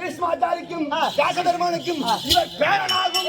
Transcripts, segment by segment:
பீஷ்மாச்சாரிக்கும் ராசதர்மனுக்கும் இவர் பேரனாகும்.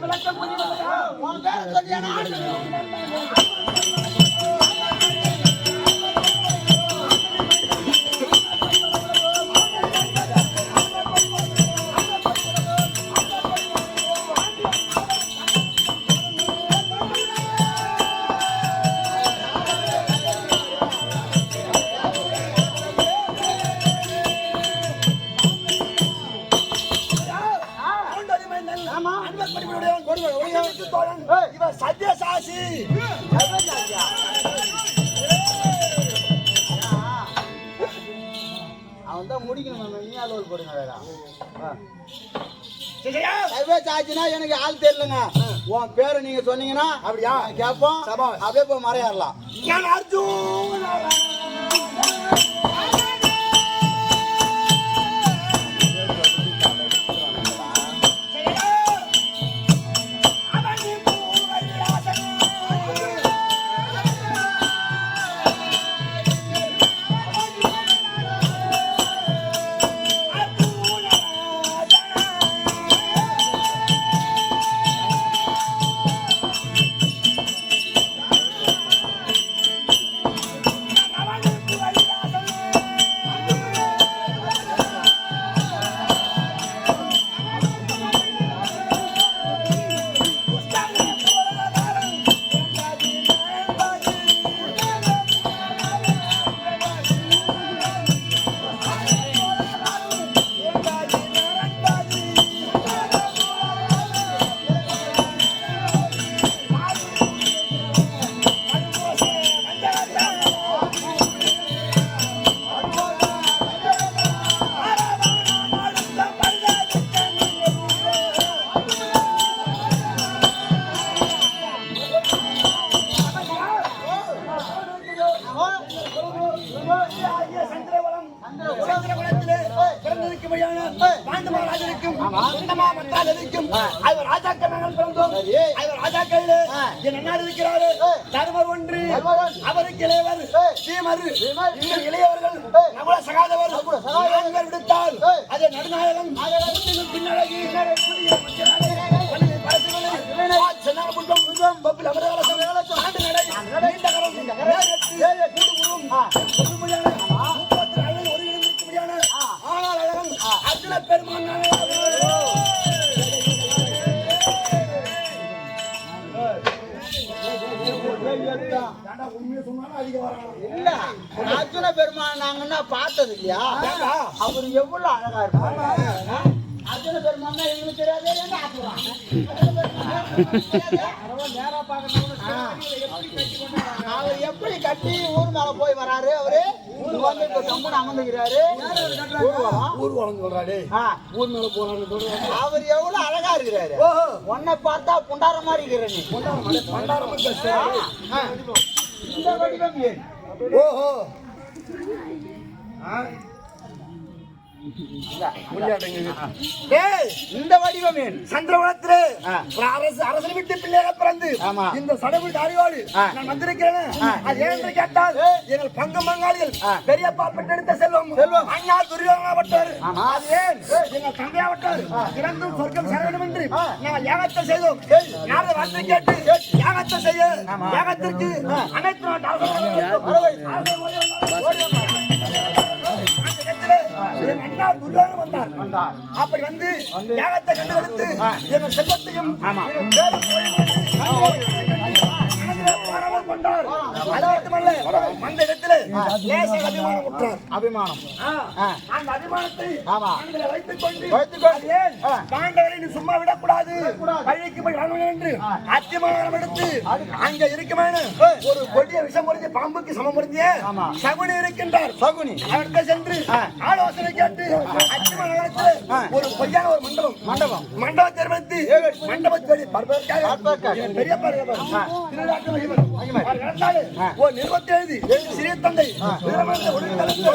விளக்கம் போன ஆச்சுன்னா எனக்கு ஆள் தெரியலங்க. உன் பேரை நீங்க சொன்னீங்கன்னா அப்படியா? கேட்போம் அப்படியே போய் மறையாடலாம் அர்ஜுன்? என்னார் இருக்கிறார். தருமர் ஒன்று. அவருக்கு இளையவர் சீமர். இந்த இளையவர்கள் நம்மள சகாதவர். விடுத்தால் அது நடுநாயகம். பின்னழகி ஆனால் அழகம் அர்ஜுன பெருமான் இல்ல. அர்ஜுன பெருமாள் நாங்கன்னா பார்த்தது இல்லையா? அவர் எவ்வளவு அழகா இருப்பாரு. அர்ஜுன பெருமானா எங்களுக்கு தெரியாது அவர் எப்படி கட்டி ஊர் மேல போய் வராரு அவரு? வந்து இப்ப கம்பன் அமர்ந்துக்கிறாரு. ஊர்வலம் சொல்றாரு ஊர் மேல போறாரு அவர் எவ்வளவு அழகா இருக்கிறாரு. உன்னை பார்த்தா புண்டார மாதிரி இருக்கிற நீ. வடிவம் ஏன் ஓஹோ முன்னாடிங்க டேய் இந்த வடிவம். ஒரு அரசு அரசு விட்டு பிள்ளையாக பிறந்து ஆமா. இந்த சடவு தாரியோடு ஆ. நான் வந்திருக்கிறேன் அது ஏன் என்று கேட்டால் எங்கள் பங்கு மங்காளிகள். பெரியப்பா பெற்றெடுத்த செல்வம் செல்வம். அண்ணா துரியோகப்பட்டார் ஆமா. அது ஏன் எங்கள் தந்தையாவட்டார் இறந்தும் சொர்க்கம் சேர வேண்டும் என்று. நாங்கள் யாகத்தை செய்தோம் நாளை வார்த்தை கேட்டு யாகத்தை செய்ய யாகத்திற்கு அனைத்து என் அண்ணா துரியோதனன் வந்தார் வந்தார். அப்படி வந்து யாகத்தை கண்டுபிடித்து எங்கள் செல்வத்தையும் ஆமா. கொண்டார் அந்த இடத்திலே லேசாக அபிமானம் உற்றார் அபிமானம் ஆ, ஆ. அந்த அபிமானத்தை ஆமா. மனதிலே வைத்துக் கொண்டு வைத்துக் கொண்டு. அது ஏன் ஆ. பாண்டவரை நீ சும்மா விடக்கூடாது விடக்கூடாது. பள்ளிக்கு போய் வரணும் என்று ஆ. அத்திமானம் எடுத்து அங்க இருக்குமான ஒரு கொடிய விஷம் பொருந்திய பாம்புக்கு சமம். சகுனி இருக்கின்றார் சகுனி அவர்கிட்ட சென்று ஆ. ஆலோசனை கேட்டு அத்திமானத்தில். ஒரு பொய்யான ஒரு மண்டபம் மண்டபம். பார்ப்பதற்காக. என் பெரிய திருவிழாக்கு ஒரு நிறுவத்தை எழுதி. சிறிய தந்தை வீரமரத்தை ஒளித்தளத்து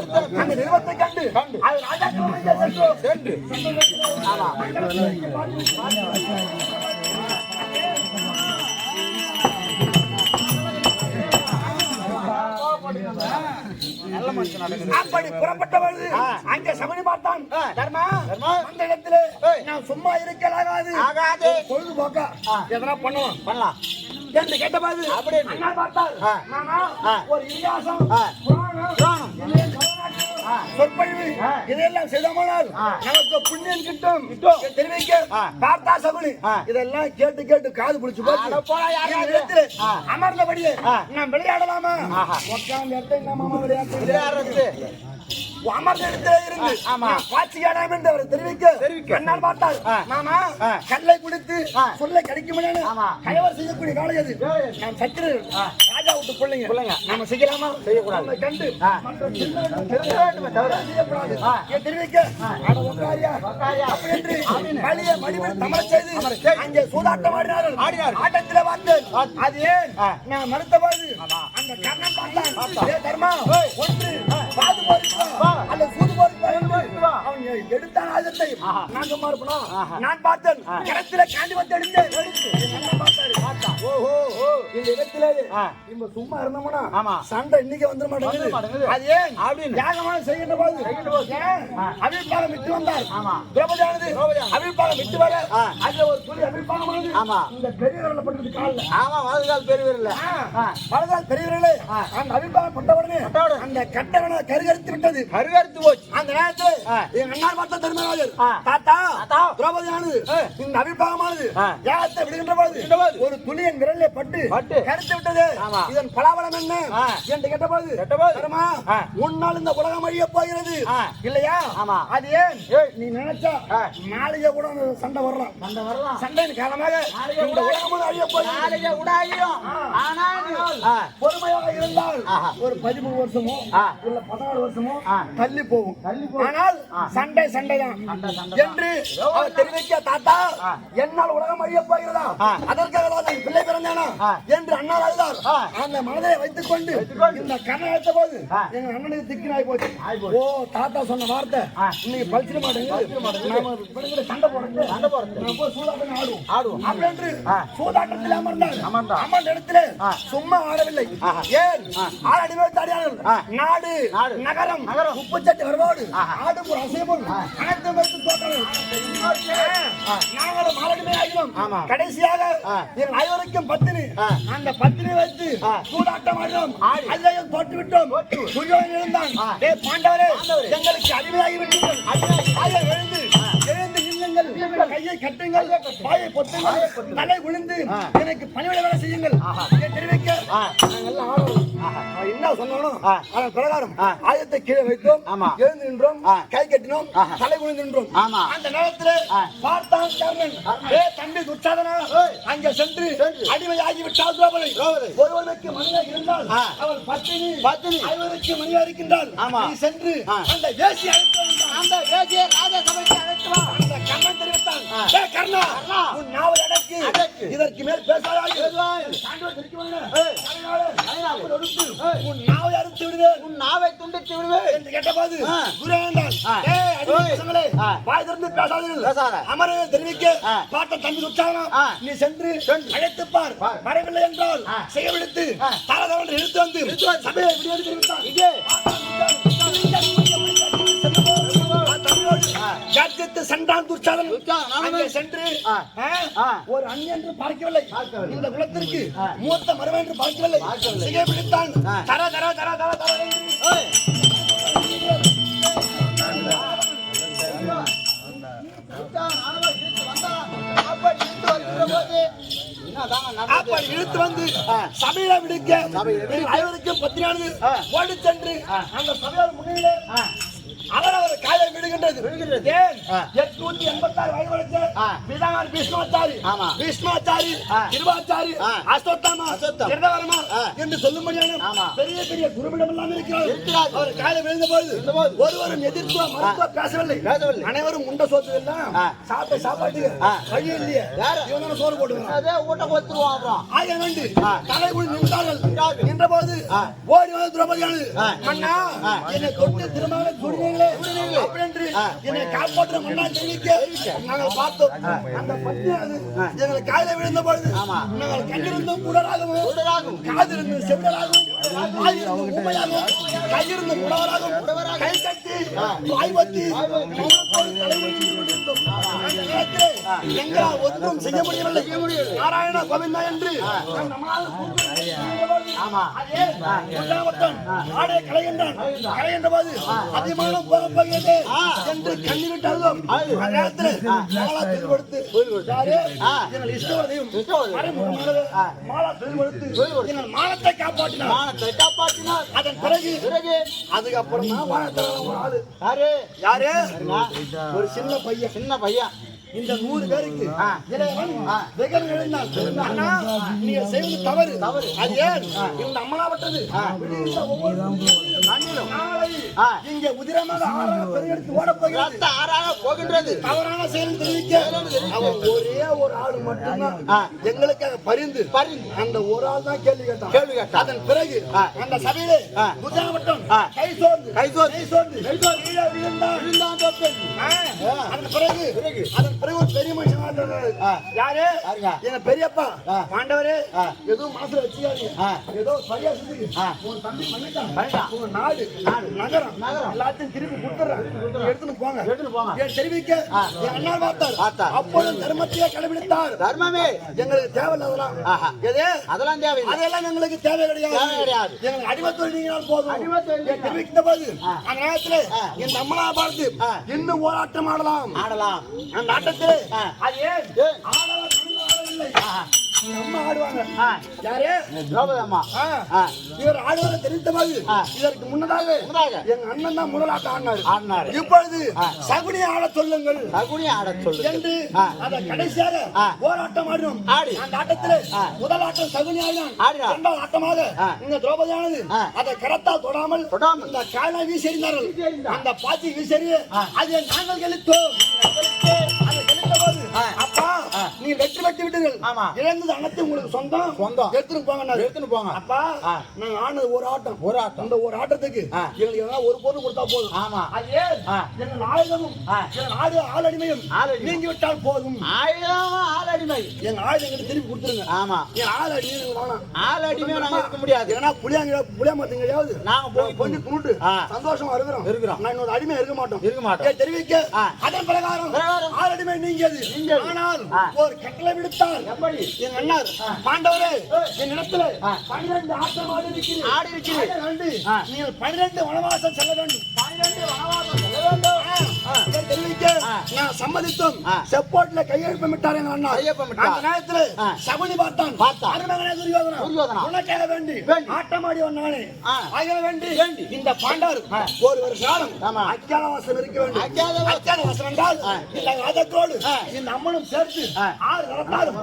அந்த நிறுவத்தை கண்டு. அது ராஜாக்கள் சென்று. ஆமா. அப்படி புறப்பட்டவர்கள் ஆ. அங்கே சகுனி பார்த்தான். தர்மா தர்மா. அந்த இடத்திலே. நான் சும்மா இருக்கலாகாது ஆகாது. பொழுதுபோக்கா. எதனா பண்ணலாம் பண்ணலாம். என்று கேட்டபாது அப்படி என்று. அண்ணா பார்த்தால் ஆ. மாமா ஆ. ஒரு இதிகாசம் ஆ. புராணம் புராணம். இல்லை, வரலாற்று, ஆ. சொற்பொழிவு ஆ. இதெல்லாம் செய்தோமானால். நமக்கு புண்ணியம் கிட்டும் தெரிவிக்க. பார்த்தா சகுனி. இதெல்லாம் கேட்டு கேட்டு காது பிடிச்சு போச்சு. அமர்ந்தபடியே. நான் விளையாடலாமா. உட்கார்ந்து இடத்துல மாமா விளையாடுறது அமர்ந்த இடத்திலே இருந்து ஆ, ஆமா. நான் காட்சியாடாம் என்று அவர் தெரிவிக்க பார்த்தார் ஆ. மாமா. கல்லை குடித்து. சொல்ல கிடைக்கும். கயவர் செய்யக்கூடிய வேலை அது. நாம் ஆ. ராஜா விட்டு பிள்ளைங்க பிள்ளைங்க. நாம செய்யலாமா செய்யக்கூடாது. கண்டு தெரிவிக்க. வலிய மடிவில் தமரச் செய்து. அங்கே சூதாட்டம் ஆடினார்கள். ஆட்டத்திலே பார்த்தேன் அது ஏன். நான் மறுத்தபோது ஆமா. அந்த கர்ணன் பார்த்தான் தர்மா. ஒன்று பாது போருக்கு வா. எடுத்தான் ஆயுதத்தை ஆஹா. நான் சும்மா இருப்பனா ஆஹா. நான் பார்த்தேன் ஆ. கிணத்துல காண்டி வந்து எடுத்தேன் என் அண்ணன் பார்த்தாரு பார்த்தான். ஓஹோ இந்த இடத்துல ஆ. நம்ம சும்மா இருந்தோம்னா ஆமா. சண்டை இன்னைக்கு வந்துட வந்துட மாட்டேங்குது மாட்டேங்குது. அது ஏன் அப்படின்னு. யாகமான செய்கின்ற போது செய்கின்ற போது. ஏன் ஆ. அபிப்பாகம் விட்டு வந்தார். திரௌபதியானது திரௌபதியானது. அபிப்பாகம் விட்டு வர ஆ. அதுல ஒரு துளி அபிப்பாகமானது ஆமா. இந்த பெரிய விரல கால்ல ஆமா வலதுகால் ஆ. மனதால் பெரியவர்களே ஆ. அந்த அபிப்பாகம் பட்ட உடனே. அந்த கட்டவனை கருகரித்து விட்டது கருகருத்து போச்சு அந்த நேரத்தில் ஆ. என் அண்ணா பார்த்த தர்மராஜர் ஆ. தாத்தா தாத்தா. திரௌபதியானது ஆ. இந்த அபிப்பாகமானது ஆ. யாகத்தை விடுகின்ற போது விடுகின்ற போது. ஒரு துளியின் விரலை பட்டு பட்டு. கருத்து விட்டது ஆமா. இதன் பலாபலம் என்ன ஆ. என்று கேட்டபோது கேட்டபோது. தர்மா ஆ. முன்னால் இந்த உலகம் அழிய போகிறது ஆ. இல்லையா ஆமா. அது ஏன் ஏய். நீ நினைச்சா ஆ. நாளைக்கே கூட அந்த சண்டை வரலாம் அந்த வரலாம் சண்டையின் காரணமாக இந்த கூட உலகமும் அழிய போகிறது ஆனால். பொறுமையாக இருந்தால். ஒரு பதிமூணு வருஷமோ. இல்ல பதினாலு வருஷமோ. தள்ளி போகும். ஆனால். சண்டை சண்டைதான் சண்டை, சண்டை என்று அவர் தெரிவிக்க தாத்தா. என்னால் உலகம் அழிய போகிறதா. அதற்காக தான் பிள்ளை பிறந்தானா. என்று அண்ணால் அழுதார். அந்த மனதை வைத்துக் கொண்டு வைத்துக்கொண்டு. இந்த கண்ணை எடுத்த போது. எங்க அண்ணனுக்கு திக்கினாய் போச்சு. ஓ தாத்தா சொன்ன வார்த்தை. இன்னைக்கு பழிச்சிட மாட்டேங்குது சண்டை போடுறது சண்டை போடுறது. சூதாட்டம் ஆடுவோம் ஆடுவோம். அப்படி என்று. சூதாட்டத்தில் அமர்ந்தார் அமர்ந்தார். அமர்ந்த இடத்துல. சும்மா ஆடவில்லை. ஏன் ஆ. ஆறு அடிமைத்தாடியாளர் ஆ. நாடு. நகரம் நகரம். உப்புச்சட்டி வருவோடு. ஆடும் ஒரு அசைவும் தோற்றனர் ஆ. நாங்களும் ஆகினோம் ஆமா. கடைசியாக. எங்கள் ஐவருக்கும் பத்தினி. அந்த பத்தினி வைத்து ஆ. சூதாட்டம் ஆடினோம் ஆடி. அதிலையும் தோற்று விட்டோம் ஆ. டேய் பாண்டவரே. எங்களுக்கு அடிமையாகி விட்டீர்கள் எழுந்து விடியுங்கள் கையை கட்டுங்கள். வாயை பொத்துங்கள். தலை விழுந்து எனக்கு பணிவிட வேலை செய்யுங்கள். தெரிவிக்க என்ன சொன்னாலும் அதன் பிரகாரம் ஆயத்தை கீழே வைத்தோம். ஆமா. எழுந்து நின்றோம். கை கட்டினோம். தலை விழுந்து நின்றோம். ஆமா. அந்த நேரத்தில் பார்த்தான் கர்ணன். ஏ தம்பி துச்சாதனா? அங்கே சென்று அடிமையாகி விட்டால் திரௌபதி. ஒருவனுக்கு மனிதர் இருந்தால் அவள் பத்தினி. பத்தினி. ஐவருக்கு மனிதர் இருக்கின்றால் சென்று அந்த வேசி அழைத்து அந்த வேதியை வா அந்த கர்ணன் தெரிவித்தான் ஏ கர்ணா உன் நாவை அடக்கு அடக்கு. இதற்கு மேல் பேசாதாய் பேசுவாய். சான்றோர். உன் நாவை அறுத்து விடுவேன் உன் நாவை துண்டித்து விடுவேன் என்று கேட்டபோது. குருவேந்தன், ஆ. ஏய், அடிமை ஓய். பசங்களே, ஆ. வாய் திறந்து பேசாதீர்கள். பேசாத. அமரரை தெரிவிக்க ஆ. பாட்ட தம்பி உற்சாகம். நீ சென்று. அழைத்து பார். வரவில்லை என்றால். செய்யவிடுத்து. தாரதவன் இழுத்து வந்து. சபையை தெரிவித்தான் ஜாக்கியத்து சென்றான் துர்ச்சாதன். அங்கே சென்று. ஒரு அண்ணன் என்று பார்க்கவில்லை. இந்த குலத்திற்கு. மூத்த மருவன் என்று பார்க்கவில்லை. சிகை பிடித்தான். தர தர தர தர தர. அப்படி இழுத்து வந்து. சபையில விடுக்க சபையில. ஐவருக்கும் பத்தினானது ஆ. ஓடி சென்று. அந்த சபையார் முன்னிலே. அவர் அவர் எட்நூத்தி எண்பத்தாறு வயது பீஷ்மாச்சாரி ஆமா. பீஷ்மாச்சாரி. திருவாச்சாரி. என்று சொல்லும்படியான. பெரிய பெரிய குருவிடம் எல்லாம் இருக்கிறார். அவர் காலை விழுந்த போது. ஒருவரும் எதிர்த்து மருத்துவ பேசவில்லை பேசவில்லை. அனைவரும் உண்ட சோத்து எல்லாம். சாப்பிட்ட சாப்பாட்டுக்கு. வழி இல்லையே சோறு அதே ஊட்ட கொடுத்துருவான் அப்புறம் ஆய வேண்டு ஆ. தலைக்குள் நின்றார்கள் நின்றார்கள். நின்ற போது. ஓடி வந்து திரௌபதியானது ஆ. என்னை தொட்டு திரும்ப குடினீங்களே அப்படின்னு ஆ. என்னை காப்பாற்ற மன்னா தெரிவிக்க நாங்கள் பார்த்தோம். அந்த பத்தியானது எங்களை காயில விழுந்த பொழுது. நாங்கள். காதிருந்து கையிருந்து கை கட்டி வாய் வத்தி எங்களால் ஒன்றும் செய்ய முடியவில்லை. நாராயண கோவிந்தா என்று ஆடை கலைகின்றான் கலைகின்ற போது அதிகமான போகிறது என்று தொழில் கொடுத்து மானத்தை காப்பாற்றினார். மானத்தை காப்பாற்றினார். அதன் பிறகு பிறகு அதுக்கப்புறம் தான் யாரு? யாரு. ஒரு சின்ன பையன். சின்ன பையன். இந்த நூறு பேருக்கு எழுந்தார். அண்ணா, நீங்க செய்வது தவறு. தவறு. அது ஏன்? இந்த அம்மனாவட்டது. இங்கே உதிரமாக போகிறது. ஆறாக போகின்றது. தவறான செயல் தெரிவிக்க. ஒரே ஆள் மட்டும்தான். எங்களுக்காக பரிந்து பரிந்து. அந்த ஒரு ஆள் தான் கேள்வி கேட்டான் கேள்வி கேட்டான். அதன் பிறகு. அந்த சபையிலே ஆ. உதிரவட்டம் ஆ. கை சோர்ந்து கை சோர்ந்து. கை சோர்ந்து விழுந்தான் விழுந்தான். அதன் பிறகு பிறகு. அதன் பிறகு ஒரு பெரிய மனுஷன். யாரு? எங்க பெரியப்பா. பாண்டவரே. எதுவும் மனசுல வச்சுக்காதீங்க. ஏதோ சரியா செஞ்சு. உன் தம்பி பண்ணிட்டான் பண்ணிட்டான். உங்க நாடு நாடு. நகரம் நகரம். எல்லாத்தையும் திருப்பி கொடுத்துறேன் எடுத்துன்னு போங்க எடுத்துன்னு போங்க. என் தெரிவிக்க. என் அண்ணா பார்த்தார். அப்பொழுது தர்மத்தையே தர்மமே எங்களுக்கு. எது அதெல்லாம் தேவையில்லை அதெல்லாம் எங்களுக்கு தேவை கிடையாது தேவை கிடையாது. எங்களுக்கு அடிமத்தொழில் நீங்களால் போதும் அடிமைத்தொழில் தெரிவித்த போது. அந்த நேரத்தில். என் அம்மனா பார்த்து. இன்னும் போராட்டம் ஆடலாம் ஆடலாம் அந்த ஆட்டத்திலே. அது ஏன்? ஆடலாம் ஆடவில்லை அம்மா ஆடுவாங்க. யாரு திரௌபதி அம்மா. இவர் ஆடுவதை. இதற்கு முன்னதாக. எங்க அண்ணன் தான் முதலாட்டம் ஆடினாரு ஆடினாரு. இப்பொழுது ஆ. சகுனியை ஆடச் சொல்லுங்கள் சகுனி ஆடச் சொல்லு என்று. அதை கடைசியாக. போராட்டம் ஆடினோம் ஆடி. அந்த ஆட்டத்திலே. முதல் ஆட்டம் சகுனி ஆடினான் ஆடினான். இரண்டாவது ஆட்டமாக. இந்த திரௌபதியானது. அதை கரத்தால் தொடாமல் தொடாமல். இந்த காயலாய் வீசி எறிந்தார்கள் எறிந்தார். அந்த பாத்தி வீசி எறிய ஆ. அதை நாங்கள் கழித்தோம் ஆ. நீ வெற்றி பெற்று விட்டீர்கள் ஆமா. இழந்தது அனைத்து உங்களுக்கு சொந்தம் சொந்தம். எடுத்துன்னு போங்க எடுத்துன்னு போங்க. அப்பா. நாங்க ஆனது ஒரு ஆட்டம் ஒரு ஆட்டம். அந்த ஒரு ஆட்டத்துக்கு. எங்களுக்கு ஏதாவது ஒரு பொருள் கொடுத்தா போதும் ஆமா. அது ஆ. எங்கள் ஆடு ஆளடிமையும் ஆளடிமை. நீங்கி விட்டால் போதும் ஆயிரம் ஆள் அடிமை எங்க ஆயுதம் எங்களுக்கு திருப்பி கொடுத்துருங்க ஆமா என் ஆள் வேணாம் ஆள் அடிமை நாங்க இருக்க முடியாது ஏன்னா புளியாங்க புளியா மாத்தீங்கயாவது நாங்க போய் கொஞ்சம் கும்பிட்டு. சந்தோஷமா இருக்கிறோம் இருக்கிறோம். நான் இன்னொரு அடிமை இருக்க மாட்டோம் இருக்க மாட்டோம். தெரிவிக்க. அதன் பிரகாரம் பிரகாரம். ஆள் அடிமை நீங்கியது. ஆனால். ஒரு கட்டளை விடுத்தார் எப்படி? என் அண்ணார் பாண்டவரே என் இடத்துல ஆ. பன்னிரண்டு ஆட்டம் ஆடி இருக்கிறது. ஆடி இருக்கிறது. நீங்கள் பன்னிரண்டு வனவாசம் செல்ல வேண்டும். பன்னிரண்டு வனவாசம் செல்ல வேண்டும். தெரிவிக்க. நான் சம்மதித்தோம். செப்போட்ல கையெழுப்பமிட்டார் எங்க அண்ணா கையொப்பமிட்டார். அந்த நேரத்தில். சகுனி பார்த்தான் பார்த்தான். அருமகனே துரியோதனா துரியோதனா. உனக்காக வேண்டி. ஆட்டமாடி வந்தானே. ஆக வேண்டி. இந்த பாண்டார். ஒரு வருஷ காலம். அஜானவாசம் இருக்க வேண்டும். அஜானவாசம் என்றால். இந்த ராஜத்தோடு. இந்த அம்மனும் சேர்த்து. ஆறு தரத்தாரும்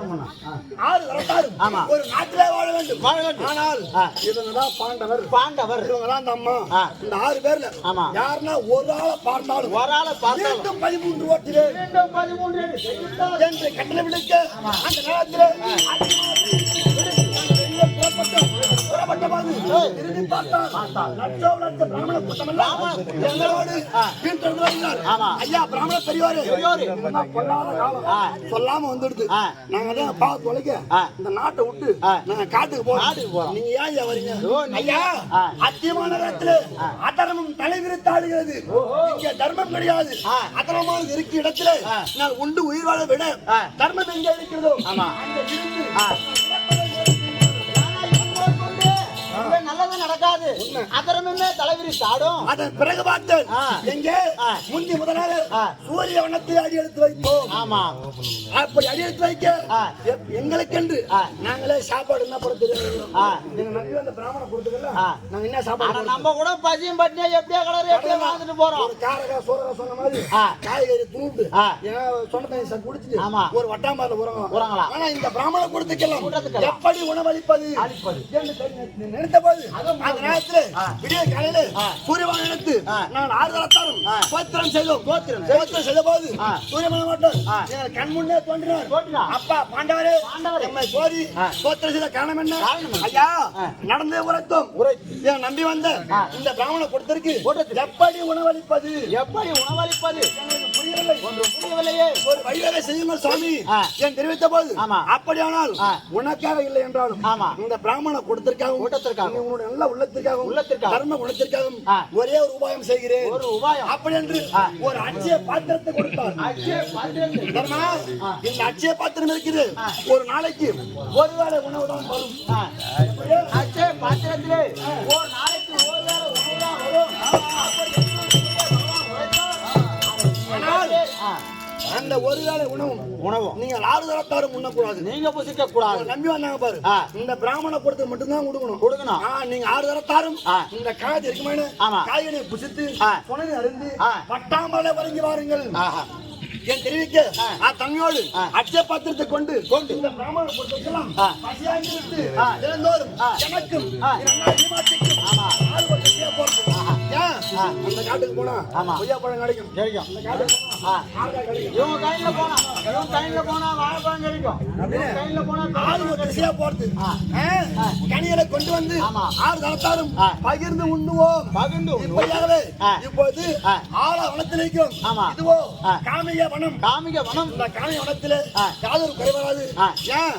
ஆறு தரத்தாரும் ஆமா. ஒரு நாட்டிலே வாழ வேண்டும் வாழ வேண்டும். ஆனால். இவங்க தான் பாண்டவர் பாண்டவர் இவங்க தான் அந்த அம்மா. இந்த ஆறு பேர்ல. யாருன்னா ஒரு ஆளை பார்த்தாலும் ஒரு ஆளை. மீண்டும் பதிமூன்று ஓட்டிலே மீண்டும் பதிமூன்று. என்று கட்டளை விடுக்க அந்த நேரத்தில் திரும்பி லட்சோ லட்ச பிராமண கூட்டமெல்லாம் எங்களோடு ஐயா பிராமண பொல்லாத காலம். சொல்லாம வந்துடுது நாங்க தான் பா தொலைக்க இந்த நாட்டை விட்டு நாங்க காட்டுக்கு போறோம் நீங்க ஏன் ஐயா வரீங்க ஐயா அத்தியமான நேரத்துல அதர்மம் தலைவிரித்தாடுகிறது இங்க தர்மம் கிடையாது அதர்மமான இருக்க இடத்துல நான் உண்டு உயிர் வாழ விட தர்மம் எங்க இருக்கிறதோ ஆமா. அங்க இருந்து இங்க நல்லது நடக்காது. அதரமே தலைவிரி சாடும் அதன் பிறகு பார்த்தேன். எங்கே. முந்தி முதலாக. சூரிய வனத்தை அடி எடுத்து வைப்போம் ஆமா அப்படி அடி எடுத்து வைக்க ஆ. எ- எங்களுக்கென்று. நாங்களே சாப்பாடு என்ன படுத்து ஆ. எங்க நம்பி வந்த பிராமண கொடுத்துக்கல. நாங்க என்ன சாப்பாடு நம்ம கூட பசியும் பட்டினியா எப்படியா கலர் எப்படியா வாழ்ந்துட்டு போறோம் ஒரு காரகா சோரகா சொன்ன மாதிரி. காய்கறி தூண்டு. ஏன்னா சொன்ன தண்ணி ச- குடிச்சிட்டு ஆமா. ஒரு வட்டாம்பால உறங்கலாம் உறங்கலாம். ஆனா இந்த பிராமண கொடுத்துக்கலாம். எப்படி உணவளிப்பது நினைத்த போது அந்த நேரத்தில் விடிய காலையில ஆ. நான் ஆறு தளத்தாரும் ஆ. சோத்திரம் செய்தோம் சோத்திரம். சோத்திரம் செய்த போது. சூரியமான மட்டும் கண் முன்னே தோன்றினார். அப்பா பாண்டவரே பாண்டவரே. எம்மை சோதி ஆ. சோத்திரம் செய்த காரணம் என்ன? ஐயா. நடந்தே உரைத்தோம் உரைத்து. என் நம்பி வந்த. இந்த பிராமண கொடுத்திருக்கு. எப்படி உணவளிப்பது எப்படி உணவளிப்பது புரியவில்லையே ஒரு வழிவகை செய்யுங்கள் சுவாமி ஆ. என் தெரிவித்த போது. அப்படியானால். உனக்காக இல்லை என்றாலும். இந்த பிராமண உன்னுடைய நல்ல. தர்ம. ஒரே ஒரு உபாயம் செய்கிறேன் ஒரு உபாயம் அப்படி என்று. ஒரு அட்சய பாத்திரத்தை கொடுத்தார். தர்மா இந்த பாத்திரம் இருக்குது ஒரு நாளைக்கு ஒரு வேளை உணவு தான் வரும் ஆ. அச்சே, பாத்திரத்திலே ஒரு நாளைக்கு அந்த ஒரு வேளை உணவும் உணவும் நீங்கள் ஆறு தரத்தாரும் உண்ணக்கூடாது நீங்க புசிக்க கூடாது நம்பி வந்தாங்க பாரு. இந்த பிராமண கொடுத்து மட்டும்தான் கொடுக்கணும் கொடுக்கணும். நீங்க ஆறு தரத்தாரும் ஆ. இந்த காய்ச்சி இருக்குமே ஆமா. காய்கறியை புசித்து. புனதை அருந்து. பட்டாமலை வழங்கி வாருங்கள். என் தெரிவிக்க தங்கையோடு ஆ. அச்சய பாத்திரத்தை கொண்டு கொண்டு. இந்த பிராமண கொடுத்துக்கலாம் ஆ. பசியாங்கி விட்டு ஆ. தினந்தோறும் ஆ. எனக்கும் ஆமா. ஆறு பட்டு செய்ய. அந்த காட்டுக்கு போனா ஆமா. கொய்யா பழம் கிடைக்கும் கிடைக்கும் அந்த காட்டுக்கு போனா இவங்க கையில போனா இவங்க கையில போனா வாழைப்பழம் கிடைக்கும் கையில போனா ஒரு திசையா போறது. கனிகளை கொண்டு வந்து. ஆறு தரத்தாரும். பகிர்ந்து உண்ணுவோம் பகிர்ந்து. இப்படியாகவே. இப்போது ஆ. ஆழ வனத்தில் இருக்கிறோம் ஆமா. இதுவோ. காமிக வனம் காமிக வனம் இந்த காமிக வனத்துல. யாதொரு குறை வராது ஆ. ஏன்.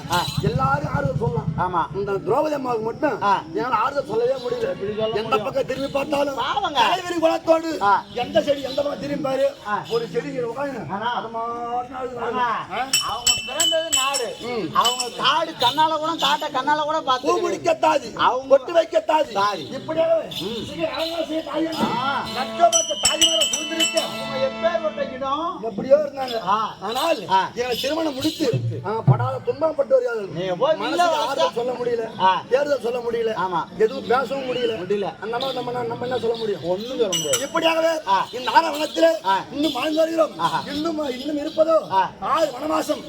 எல்லாரும் ஆறுதல் சொல்லலாம் ஆமா இந்த திரௌபதி அம்மாவுக்கு மட்டும். என்னால ஆறுதல் சொல்லவே முடியல எந்த பக்கம் திரும்பி பார்த்தாலும். தலைவிரி குலத்தோடு. எந்த செடி எந்த பக்கம் திரும்பி பாரு. ஒரு செடி. அவங்க பிறந்தது நாடு. அவங்க காடு கண்ணால கூட காட்ட கண்ணால கூட பார்த்து முடிக்க தாதி அவங்க- பொட்டு வைக்க தாதி தாதி. இப்படியாகவே எப்படியோ இருந்தாங்க. ஆனால். எங்களை திருமணம் முடித்து படாத துன்பப்பட்டு வருகிறார்கள். சொல்ல முடியல. தேர்தல் சொல்ல முடியல ஆமா. எதுவும் பேசவும் முடியல முடியல. அந்த மாதிரி நம்ம என்ன- நம்ம என்ன சொல்ல முடியும் ஒண்ணும் சொல்ல முடியாது இப்படியாகவே. இந்த ஆறு வனத்திலே. இன்னும் வாழ்ந்து வருகிறோம். இன்னும் இன்னும் இருப்பதோ. ஆறு வனவாசம்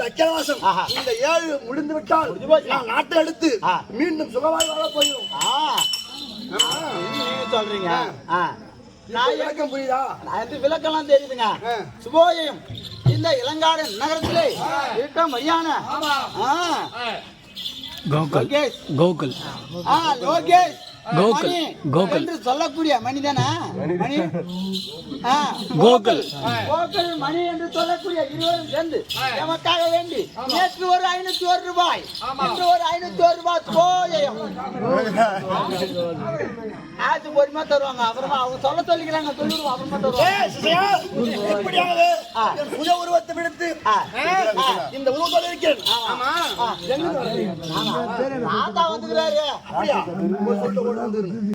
அக்கிரவாசம் ஆஹா. இந்த ஏழு முடிந்து விட்டால். நான் நாட்டை எடுத்து. மீண்டும் சுகவாய் வாழ போயிடும் சொல்றீங்க நான் விளக்கம் புரியுதா? நான் எனக்கு விளக்கெல்லாம் தெரியுதுங்க? ஆ. சுபோதயம் இந்த இளங்காடன் நகரத்திலே இருக்க மரியாதை. ஆ. கோகுல். கோகுல். ஆ லோகேஷ். கோகுல், கோகுல். என்று சொல்லக்கூடிய மனிதனா மணி ஆ கோகுல். கோகுல் மணி என்று சொல்லக்கூடிய இருவரும் சேர்ந்து எமக்காக வேண்டி நேற்று ஒரு ஐநூத்தி ஒரு ரூபாய் இன்று ஒரு ஐநூத்தி ஒரு ரூபாய் சுபோதயம் ஆச்சு பொறுமையா தருவாங்க அப்புறமா அவங்க சொல்ல சொல்லிக்கிறாங்க சொல்லிடுவோம் அப்புறமா தருவாங்க சுய உருவத்தை விடுத்து இந்த உருவத்தோடு இருக்கிறேன் ஆமா? தாத்தா வந்துக்கிறாரு அப்படியா ஒரு சொட்டு கொண்டு வந்து